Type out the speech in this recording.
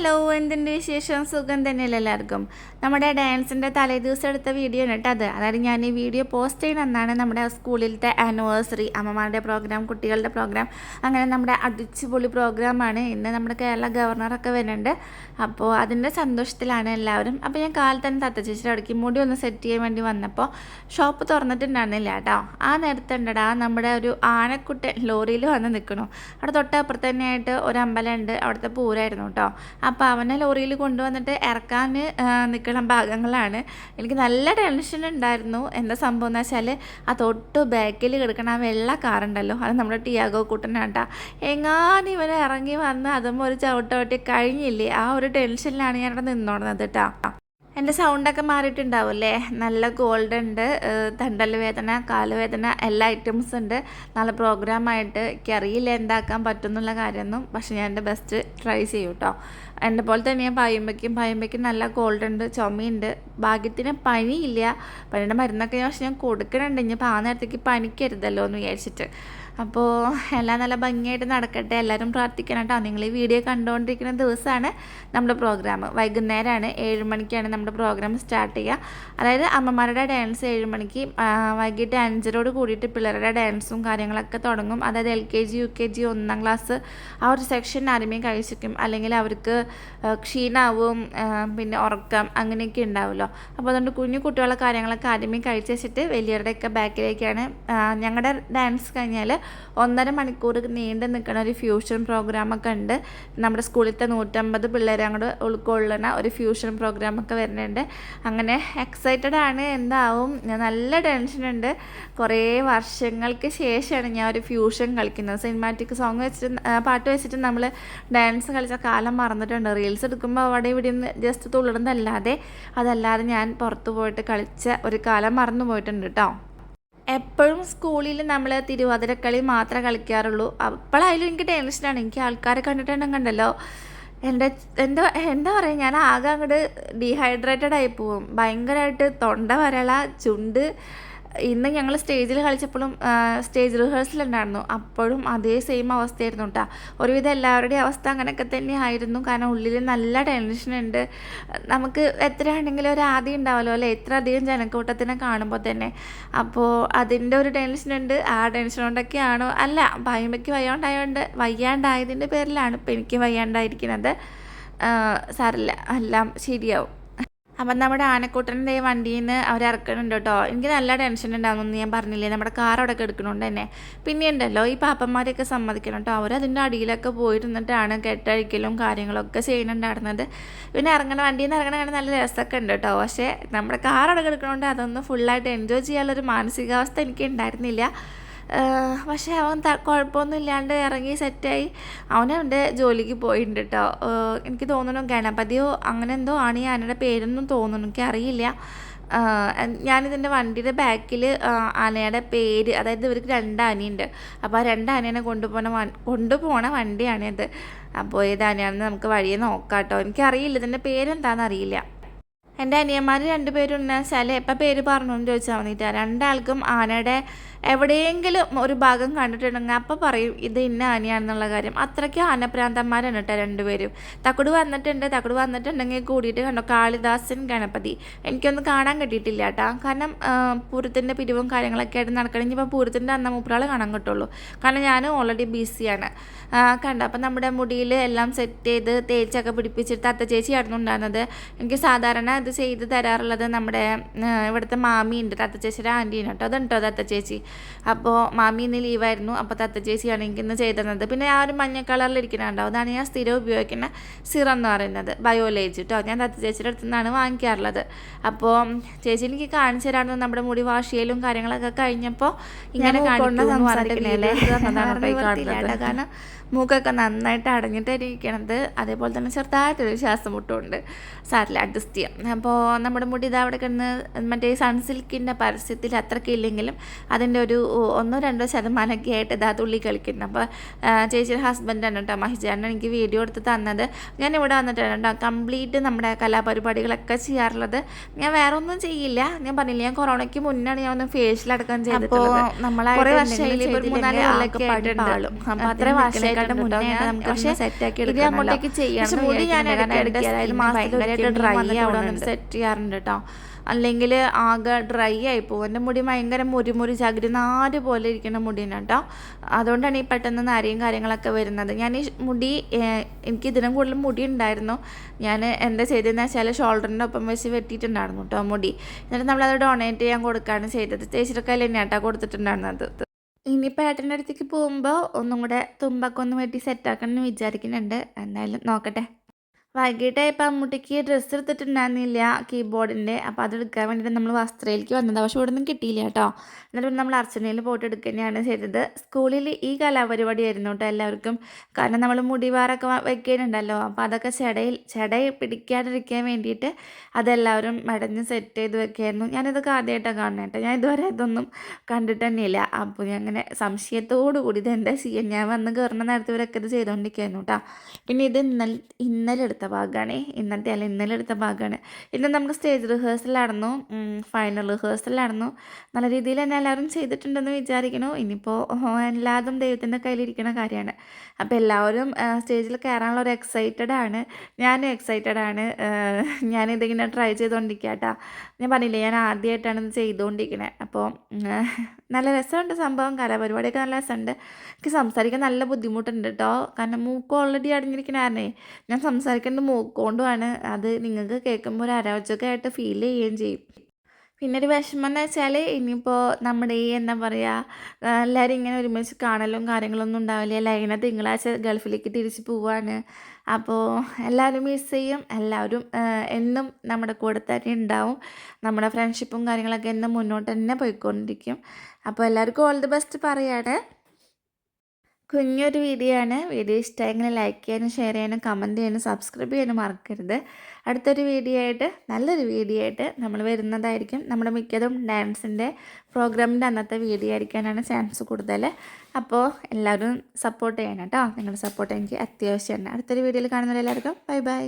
Hello എന്തിന്റെ വിശേഷം? സുഖം തന്നെയല്ലേ എല്ലാവർക്കും? നമ്മുടെ ഡാൻസിന്റെ തലേദിവസം എടുത്ത വീഡിയോ ആണ് കേട്ടോ അത്. അതായത് ഞാൻ ഈ വീഡിയോ പോസ്റ്റ് ചെയ്യുന്ന അന്നാണ് നമ്മുടെ സ്കൂളിലത്തെ ആനിവേഴ്സറി അമ്മമാരുടെ പ്രോഗ്രാം കുട്ടികളുടെ പ്രോഗ്രാം അങ്ങനെ നമ്മുടെ അടിച്ചുപൊളി പ്രോഗ്രാമാണ് ഇന്ന് നമ്മുടെ കേരള ഗവർണറൊക്കെ വരുന്നുണ്ട്. അപ്പോൾ അതിന്റെ സന്തോഷത്തിലാണ് എല്ലാവരും. അപ്പോൾ ഞാൻ കാലത്ത് തന്നെ തത്ത ചേച്ചിയുടെ അടുക്കി മുടി ഒന്ന് സെറ്റ് ചെയ്യാൻ വേണ്ടി വന്നപ്പോൾ ഷോപ്പ് തുറന്നിട്ടുണ്ടായിരുന്നില്ല കേട്ടോ. ആ നേരത്തുണ്ടടാ നമ്മുടെ ഒരു ആനക്കുട്ടൻ ലോറിയിൽ വന്ന് നിൽക്കണു. അവിടെ തൊട്ടപ്പുറത്ത് ഒരു അമ്പലമുണ്ട് അവിടുത്തെ പൂരായിരുന്നു കേട്ടോ. അപ്പോൾ അവനെ ലോറിയിൽ കൊണ്ടുവന്നിട്ട് ഇറക്കാൻ നിൽക്കുന്ന ഭാഗങ്ങളാണ്. എനിക്ക് നല്ല ടെൻഷൻ ഉണ്ടായിരുന്നു. എന്താ സംഭവം എന്ന് വെച്ചാൽ ആ തൊട്ട് ബാക്കിൽ കിടക്കണ ആ വെള്ള കാറുണ്ടല്ലോ അത് നമ്മുടെ ടിയാഗോ കുട്ടനാട്ടാ. എങ്ങാനും ഇവനെ ഇറങ്ങി വന്ന് അതുമ്പോൾ ഒരു ചവിട്ടവട്ടി കഴിഞ്ഞില്ലേ? ആ ഒരു ടെൻഷനിലാണ് ഞാൻ അവിടെ നിന്നോടുന്നത് കേട്ടോ എന്റെ സൗണ്ടൊക്കെ മാറിയിട്ടുണ്ടാവും അല്ലേ? നല്ല ഗോൾഡ് ഉണ്ട് തണ്ടൽ വേദന കാലുവേദന എല്ലാ ഐറ്റംസ് ഉണ്ട്. നല്ല പ്രോഗ്രാമായിട്ട് എനിക്കറിയില്ല എന്താക്കാൻ പറ്റുന്നുള്ള കാര്യമൊന്നും. പക്ഷെ ഞാൻ എന്റെ ബെസ്റ്റ് ട്രൈ ചെയ്യും കേട്ടോ എന്നെ പോലെ തന്നെ ഞാൻ പായുമ്പയ്ക്കും പായുമ്പയ്ക്കും നല്ല ഗോൾഡ് ഉണ്ട് ചുമയുണ്ട്. ഭാഗ്യത്തിന് പനിയില്ല. പനിയുടെ മരുന്നൊക്കെ ഞാൻ പക്ഷെ ഞാൻ കൊടുക്കണുണ്ട്. ഇനിയിപ്പോൾ ആ നേരത്തേക്ക് പനിക്കരുതല്ലോ എന്ന് വിചാരിച്ചിട്ട്. അപ്പോൾ എല്ലാം നല്ല ഭംഗിയായിട്ട് നടക്കട്ടെ. എല്ലാവരും പ്രാർത്ഥിക്കണം കേട്ടോ. നിങ്ങൾ ഈ വീഡിയോ കണ്ടുകൊണ്ടിരിക്കുന്ന ദിവസമാണ് നമ്മുടെ പ്രോഗ്രാം വൈകുന്നേരമാണ് ഏഴ് മണിക്കാണ് നമ്മുടെ പ്രോഗ്രാം സ്റ്റാർട്ട് ചെയ്യുക. അതായത് അമ്മമാരുടെ ഡാൻസ് ഏഴ് മണിക്ക് വൈകിട്ട് അഞ്ചരോട് കൂടിയിട്ട് പിള്ളേരുടെ ഡാൻസും കാര്യങ്ങളൊക്കെ തുടങ്ങും. അതായത് L K G U K G ഒന്നാം ക്ലാസ് ആ ഒരു സെക്ഷൻ ആദ്യമേ കഴിച്ചിരിക്കും. അല്ലെങ്കിൽ അവർക്ക് ക്ഷീണാവും പിന്നെ ഉറക്കം അങ്ങനെയൊക്കെ ഉണ്ടാവുമല്ലോ. അപ്പോൾ അതുകൊണ്ട് കുഞ്ഞു കുട്ടികളുടെ കാര്യങ്ങളൊക്കെ ആദ്യമേ കഴിച്ച് വെച്ചിട്ട് വലിയവരുടെയൊക്കെ ബാക്കിലേക്കാണ് ഞങ്ങളുടെ ഡാൻസ് കഴിഞ്ഞാൽ ഒന്നര മണിക്കൂർ നീണ്ടു നിൽക്കുന്ന ഒരു ഫ്യൂഷൻ പ്രോഗ്രാമൊക്കെ ഉണ്ട്. നമ്മുടെ സ്കൂളിലത്തെ നൂറ്റമ്പത് പിള്ളേരെ അങ്ങോട്ട് ഉൾക്കൊള്ളുന്ന ഒരു ഫ്യൂഷൻ പ്രോഗ്രാമൊക്കെ വരുന്നുണ്ട്. അങ്ങനെ എക്സൈറ്റഡ് ആണ് എന്താവും ഞാൻ നല്ല ടെൻഷനുണ്ട് കുറേ വർഷങ്ങൾക്ക് ശേഷമാണ് ഞാൻ ഒരു ഫ്യൂഷൻ കളിക്കുന്നത്. സിനിമാറ്റിക് സോങ് വെച്ചിട്ട് പാട്ട് വെച്ചിട്ട് നമ്മൾ ഡാൻസ് കളിച്ച കാലം മറന്നിട്ടുണ്ട്. റീൽസ് എടുക്കുമ്പോൾ അവിടെ ഇവിടെ ജസ്റ്റ് തുള്ളിടുന്നതല്ലാതെ അതല്ലാതെ ഞാൻ പുറത്തു പോയിട്ട് കളിച്ച ഒരു കാലം മറന്നു പോയിട്ടുണ്ട് കേട്ടോ എപ്പോഴും സ്കൂളിൽ നമ്മൾ തിരുവാതിരക്കളി മാത്രമേ കളിക്കാറുള്ളൂ. അപ്പോഴായാലും എനിക്ക് ടെൻഷനാണ് എനിക്ക് ആൾക്കാരെ കണ്ടിട്ടുണ്ടെങ്കിൽ കണ്ടല്ലോ. എന്റെ എന്താ എന്താ പറയുക ഞാൻ ആകെ അങ്ങോട്ട് ഡീഹൈഡ്രേറ്റഡ് ആയി പോവും. ഭയങ്കരമായിട്ട് തൊണ്ട വരള ചുണ്ട് ഇന്ന് ഞങ്ങൾ സ്റ്റേജിൽ കളിച്ചപ്പോഴും സ്റ്റേജ് റിഹേഴ്സൽ ഉണ്ടായിരുന്നു. അപ്പോഴും അതേ സെയിം അവസ്ഥയായിരുന്നു കേട്ടോ ഒരുവിധം എല്ലാവരുടെയും അവസ്ഥ അങ്ങനെയൊക്കെ തന്നെയായിരുന്നു. കാരണം ഉള്ളിൽ നല്ല ടെൻഷൻ ഉണ്ട്. നമുക്ക് എത്ര എത്രയാണെങ്കിലും ഒരു ആദ്യം ഉണ്ടാവല്ലോ അല്ലേ? എത്ര അധികം ജനക്കൂട്ടത്തിനെ കാണുമ്പോൾ തന്നെ. അപ്പോൾ അതിന്റെ ഒരു ടെൻഷൻ ഉണ്ട്. ആ ടെൻഷൻ കൊണ്ടൊക്കെയാണോ അല്ല ഭയമ്പയ്ക്ക് വയ്യാണ്ടായോണ്ട് വയ്യാണ്ടായതിന്റെ പേരിലാണ് ഇപ്പം എനിക്ക് വയ്യാണ്ടായിരിക്കുന്നത്. സാറില്ല എല്ലാം ശരിയാവും. അപ്പം നമ്മുടെ ആനക്കൂട്ടന്റെ വണ്ടിയിൽ നിന്ന് അവർ ഇറക്കണുണ്ട് കേട്ടോ. എനിക്ക് നല്ല ടെൻഷൻ ഉണ്ടാകുമെന്ന് ഞാൻ പറഞ്ഞില്ലേ നമ്മുടെ കാർ അവിടെ എടുക്കണോണ്ട് തന്നെ. പിന്നെ ഉണ്ടല്ലോ ഈ പാപ്പന്മാരെയൊക്കെ സമ്മതിക്കണം കേട്ടോ. അവരതിന്റെ അടിയിലൊക്കെ പോയിരുന്നിട്ടാണ് കെട്ടഴിക്കലും കാര്യങ്ങളൊക്കെ ചെയ്യുന്നുണ്ടായിരുന്നത്. പിന്നെ ഇറങ്ങണ വണ്ടിയിൽ നിന്ന് ഇറങ്ങണ കാണാൻ നല്ല രസമൊക്കെ ഉണ്ട് കേട്ടോ. പക്ഷേ നമ്മുടെ കാർ അവിടെ എടുക്കണോണ്ട് അതൊന്ന് ഫുള്ളായിട്ട് എൻജോയ് ചെയ്യാനുള്ളൊരു മാനസികാവസ്ഥ എനിക്ക് ഉണ്ടായിരുന്നില്ല. പക്ഷേ അവൻ ത കുഴപ്പമൊന്നും ഇല്ലാണ്ട് ഇറങ്ങി സെറ്റായി. അവനവന്റെ ജോലിക്ക് പോയിട്ടുണ്ട് കേട്ടോ എനിക്ക് തോന്നുന്നു ഗണപതിയോ അങ്ങനെ എന്തോ ആണ് ഈ ആനയുടെ പേരൊന്നും തോന്നുന്നു എനിക്ക് അറിയില്ല. ഞാനിതിന്റെ വണ്ടിയുടെ ബാക്കിൽ ആനയുടെ പേര് അതായത് ഇവർക്ക് രണ്ട് ആനയുണ്ട്. അപ്പോൾ ആ രണ്ട് ആനേനെ കൊണ്ടുപോകണ വ കൊണ്ടുപോകണ വണ്ടിയാണിത് അപ്പോൾ ഏത് ആനയാണെന്ന് നമുക്ക് വഴിയെ നോക്കാം കേട്ടോ എനിക്കറിയില്ല. ഇതിന്റെ പേരെന്താണെന്ന് അറിയില്ല. എന്റെ അനിയന്മാർ രണ്ടുപേരും ഉണ്ടെന്ന് വെച്ചാൽ എപ്പോൾ പേര് പറഞ്ഞു എന്ന് ചോദിച്ചാൽ വന്നിട്ടാണ് രണ്ടാൾക്കും ആനയുടെ എവിടെയെങ്കിലും ഒരു ഭാഗം കണ്ടിട്ടുണ്ടെങ്കിൽ അപ്പം പറയും ഇത് ഇന്ന ആനയാണെന്നുള്ള കാര്യം. അത്രയ്ക്ക് ആനപ്രാന്തന്മാരാണ് കേട്ടോ രണ്ടുപേരും. തക്കുട് വന്നിട്ടുണ്ട് തക്കുട് വന്നിട്ടുണ്ടെങ്കിൽ കൂടിയിട്ട് കണ്ടോ കാളിദാസൻ ഗണപതി. എനിക്കൊന്നും കാണാൻ കിട്ടിയിട്ടില്ല കേട്ടോ. കാരണം പൂരത്തിന്റെ പിരിവും കാര്യങ്ങളൊക്കെ ആയിട്ട് നടക്കണം ഇനിയിപ്പോൾ പൂരത്തിന്റെ അന്ന മൂപ്പറാൾ കാണാൻ കിട്ടുള്ളൂ. കാരണം ഞാൻ ഓൾറെഡി ബിസിയാണ് കണ്ട അപ്പം നമ്മുടെ മുടിയിൽ എല്ലാം സെറ്റ് ചെയ്ത് തേച്ചൊക്കെ പിടിപ്പിച്ചിട്ട് അത്ത ചേച്ചിയായിരുന്നു ഉണ്ടായിരുന്നത്. എനിക്ക് സാധാരണ ഇത് ചെയ്ത് തരാറുള്ളത് നമ്മുടെ ഇവിടുത്തെ മാമിയുണ്ട് തത്ത ചേച്ചിയുടെ ആന്റീനെ കേട്ടോ. അതുണ്ടോ തത്ത ചേച്ചി? അപ്പോൾ മാമി ഇന്ന് ലീവായിരുന്നു അപ്പോൾ തത്ത ചേച്ചിയാണ് എനിക്ക് ഇന്ന് ചെയ്തിരുന്നത്. പിന്നെ ആ ഒരു മഞ്ഞ കളറിൽ ഇരിക്കുന്നുണ്ടോ അതാണ് ഞാൻ സ്ഥിരം ഉപയോഗിക്കുന്ന സിറം എന്ന് പറയുന്നത്. ബയോലേജ് കേട്ടോ ഞാൻ തത്ത ചേച്ചിയുടെ അടുത്ത് നിന്നാണ് വാങ്ങിക്കാറുള്ളത്. അപ്പോൾ ചേച്ചി എനിക്ക് കാണിച്ചു തരാമെന്ന് നമ്മുടെ മുടി വാഷ് ചെയ്യലും കാര്യങ്ങളൊക്കെ കഴിഞ്ഞപ്പോൾ ഇങ്ങനെ. നിവർത്തിയില്ല. കാരണം മൂക്കൊക്കെ നന്നായിട്ട് അടഞ്ഞിട്ടിരിക്കണത് അതേപോലെ തന്നെ ചെറുതായിട്ടൊരു ശ്വാസം മുട്ടുണ്ട് സാറിൽ അഡ്ജസ്റ്റ് ചെയ്യാം. അപ്പോൾ നമ്മുടെ മുടി ഇതാ അവിടെ കിടന്ന് മറ്റേ സൺസിൽക്കിന്റെ പരസ്യത്തിൽ അത്രയ്ക്ക് ഇല്ലെങ്കിലും അതിന്റെ ഒരു ഒന്നോ രണ്ടോ ശതമാനമൊക്കെ ആയിട്ട് ഇതാ തുള്ളി കളിക്കുന്നുണ്ട്. അപ്പോൾ ചേച്ചിയുടെ ഹസ്ബൻഡാണ് കേട്ടോ മഹിജാണ് എനിക്ക് വീഡിയോ എടുത്ത് തന്നത്. ഞാൻ ഇവിടെ വന്നിട്ടാണ് കേട്ടോ കംപ്ലീറ്റ് നമ്മുടെ കലാപരിപാടികളൊക്കെ ചെയ്യാറുള്ളത്. ഞാൻ വേറെ ഒന്നും ചെയ്യില്ല. ഞാൻ പറഞ്ഞില്ല ഞാൻ കൊറോണയ്ക്ക് മുന്നാണ് ഞാൻ ഒന്ന് ഫേഷ്യൽ അടക്കം ചെയ്തിട്ടുള്ളത്. മൂന്നാൽ വർഷമായിട്ട് ഇതിനെക്കാട്ടും മുന്നേ നമുക്ക് പക്ഷേ സെറ്റാക്കി ഇത് അങ്ങോട്ടേക്ക് ചെയ്യണം മുടി ഞാൻ ഡ്രൈ ആവുന്നുണ്ട് സെറ്റ് ചെയ്യാറുണ്ട് കേട്ടോ അല്ലെങ്കിൽ ആകെ ഡ്രൈ ആയി പോകും എന്റെ മുടി ഭയങ്കര മുരിമുരി ചകിരി നാര് പോലെ ഇരിക്കുന്ന മുടിയാണ് കേട്ടോ. അതുകൊണ്ടാണ് ഈ പെട്ടെന്ന് നരയും കാര്യങ്ങളൊക്കെ വരുന്നത്. ഞാൻ ഈ മുടി എനിക്ക് ഇതിനും കൂടുതൽ മുടി ഉണ്ടായിരുന്നു. ഞാൻ എന്താ ചെയ്തതെന്ന് വെച്ചാൽ ഷോൾഡറിന്റെ ഒപ്പം വെച്ച് വെട്ടിയിട്ടുണ്ടായിരുന്നു കേട്ടോ മുടി. എന്നിട്ട് നമ്മളത് ഡൊണേറ്റ് ചെയ്യാൻ കൊടുക്കുകയാണ് ചെയ്തത്. ചേച്ചിയുടെ തന്നെയാണ് കേട്ടോ കൊടുത്തിട്ടുണ്ടായിരുന്നത്. ഇനിയിപ്പോൾ ഏട്ടന്റെ അടുത്തേക്ക് പോകുമ്പോൾ ഒന്നും കൂടെ തുമ്പൊക്കെ ഒന്ന് വെട്ടി സെറ്റാക്കണം എന്ന് വിചാരിക്കുന്നുണ്ട്. എന്തായാലും നോക്കട്ടെ. വൈകിട്ട് ഇപ്പം അമ്മൂട്ടിക്ക് ഡ്രസ്സ് എടുത്തിട്ടുണ്ടായിരുന്നില്ല കീബോർഡിന്റെ അപ്പോൾ അതെടുക്കാൻ വേണ്ടിയിട്ട് നമ്മൾ വസ്ത്രയിലേക്ക് വന്നത്. പക്ഷേ ഇവിടെ നിന്നും കിട്ടിയില്ല കേട്ടോ. എന്നിട്ട് പിന്നെ നമ്മൾ അർച്ചനയിൽ പോയിട്ട് എടുക്കുക തന്നെയാണ് ചെയ്തത്. സ്കൂളിൽ ഈ കലാപരിപാടി ആയിരുന്നു കേട്ടോ എല്ലാവർക്കും. കാരണം നമ്മൾ മുടിവാറൊക്കെ വെക്കാനുണ്ടല്ലോ അപ്പോൾ അതൊക്കെ ചെടയിൽ ചെട പിടിക്കാതിരിക്കാൻ വേണ്ടിയിട്ട് അതെല്ലാവരും മടഞ്ഞ് സെറ്റ് ചെയ്ത് വെക്കായിരുന്നു. ഞാനിതൊക്കെ ആദ്യമായിട്ടാണ് കാണുന്നത് കേട്ടോ. ഞാൻ ഇതുവരെ ഇതൊന്നും കണ്ടിട്ട് തന്നെയില്ല അപ്പോൾ ഞാൻ അങ്ങനെ സംശയത്തോടു കൂടി ഇത് എന്താ ചെയ്യാൻ ഞാൻ വന്ന് കയറുന്ന നേരത്തെ ഇവരൊക്കെ ഇത് ചെയ്തുകൊണ്ടിരിക്കുകയായിരുന്നു കേട്ടോ. പിന്നെ ഇത് ഇന്നലെ ഇന്നലെ ഭാഗമാണ്. ഇന്നത്തെ അല്ല ഇന്നലെ എടുത്ത ഭാഗമാണ്. ഇന്ന് നമുക്ക് സ്റ്റേജ് റിഹേഴ്സലായിരുന്നു ഫൈനൽ റിഹേഴ്സലായിരുന്നു നല്ല രീതിയിൽ തന്നെ എല്ലാവരും ചെയ്തിട്ടുണ്ടെന്ന് വിചാരിക്കണു ഇനിയിപ്പോൾ എല്ലാതും ദൈവത്തിന്റെ കയ്യിലിരിക്കുന്ന കാര്യമാണ്. അപ്പോൾ എല്ലാവരും സ്റ്റേജിൽ കയറാനുള്ള ഒരു എക്സൈറ്റഡ് ആണ്. ഞാനും എക്സൈറ്റഡ് ആണ്. ഞാനിതിങ്ങനെ ട്രൈ ചെയ്തുകൊണ്ടിരിക്കുക ഞാൻ പറഞ്ഞില്ലേ ഞാൻ ആദ്യമായിട്ടാണ് ഇത് ചെയ്തുകൊണ്ടിരിക്കുന്നത് അപ്പോൾ നല്ല രസമുണ്ട് സംഭവം. കലാപരിപാടിയൊക്കെ നല്ല രസമുണ്ട്. എനിക്ക് സംസാരിക്കാൻ നല്ല ബുദ്ധിമുട്ടുണ്ട് കേട്ടോ കാരണം മൂക്ക് ഓൾറെഡി അടഞ്ഞിരിക്കണേ ഞാൻ ഞാൻ സംസാരിക്കേണ്ട മൂക്കൊണ്ടുമാണ് അത് നിങ്ങൾക്ക് കേൾക്കുമ്പോൾ ഒരു അരവച്ചൊക്കെ ആയിട്ട് ഫീൽ ചെയ്യുകയും ചെയ്യും. പിന്നെ ഒരു വിഷമം എന്ന് വെച്ചാൽ ഇനിയിപ്പോൾ നമ്മുടെ ഈ എന്താ പറയുക എല്ലാവരും ഇങ്ങനെ ഒരുമിച്ച് കാണലും കാര്യങ്ങളൊന്നും ഉണ്ടാവില്ല. ലൈന തിങ്കളാഴ്ച ഗൾഫിലേക്ക് തിരിച്ച് പോവാണ്. അപ്പോൾ എല്ലാവരും മിസ് ചെയ്യും. എല്ലാവരും എന്നും നമ്മുടെ കൂടെ തന്നെ ഉണ്ടാവും. നമ്മുടെ ഫ്രണ്ട്ഷിപ്പും കാര്യങ്ങളൊക്കെ എന്നും മുന്നോട്ട് തന്നെ പോയിക്കൊണ്ടിരിക്കും. അപ്പോൾ എല്ലാവർക്കും ഓൾ ദി ബെസ്റ്റ് പറയാണ്. കുഞ്ഞൊരു വീഡിയോ ആണ്. വീഡിയോ ഇഷ്ടമായെങ്കിൽ ലൈക്ക് ചെയ്യാനും ഷെയർ ചെയ്യാനും കമന്റ് ചെയ്യാനും സബ്സ്ക്രൈബ് ചെയ്യാനും മറക്കരുത്. അടുത്തൊരു വീഡിയോ ആയിട്ട് നല്ലൊരു വീഡിയോ ആയിട്ട് നമ്മൾ വരുന്നതായിരിക്കും. നമ്മുടെ മിക്കതും ഡാൻസിന്റെ പ്രോഗ്രാമിന്റെ അന്നത്തെ വീഡിയോ ആയിരിക്കാനാണ് ചാൻസ് കൂടുതൽ. അപ്പോൾ എല്ലാവരും സപ്പോർട്ട് ചെയ്യണം കേട്ടോ. നിങ്ങളുടെ സപ്പോർട്ട് എനിക്ക് അത്യാവശ്യമാണ് അടുത്തൊരു വീഡിയോയിൽ കാണുന്നവരെല്ലാവർക്കും ബൈ ബൈ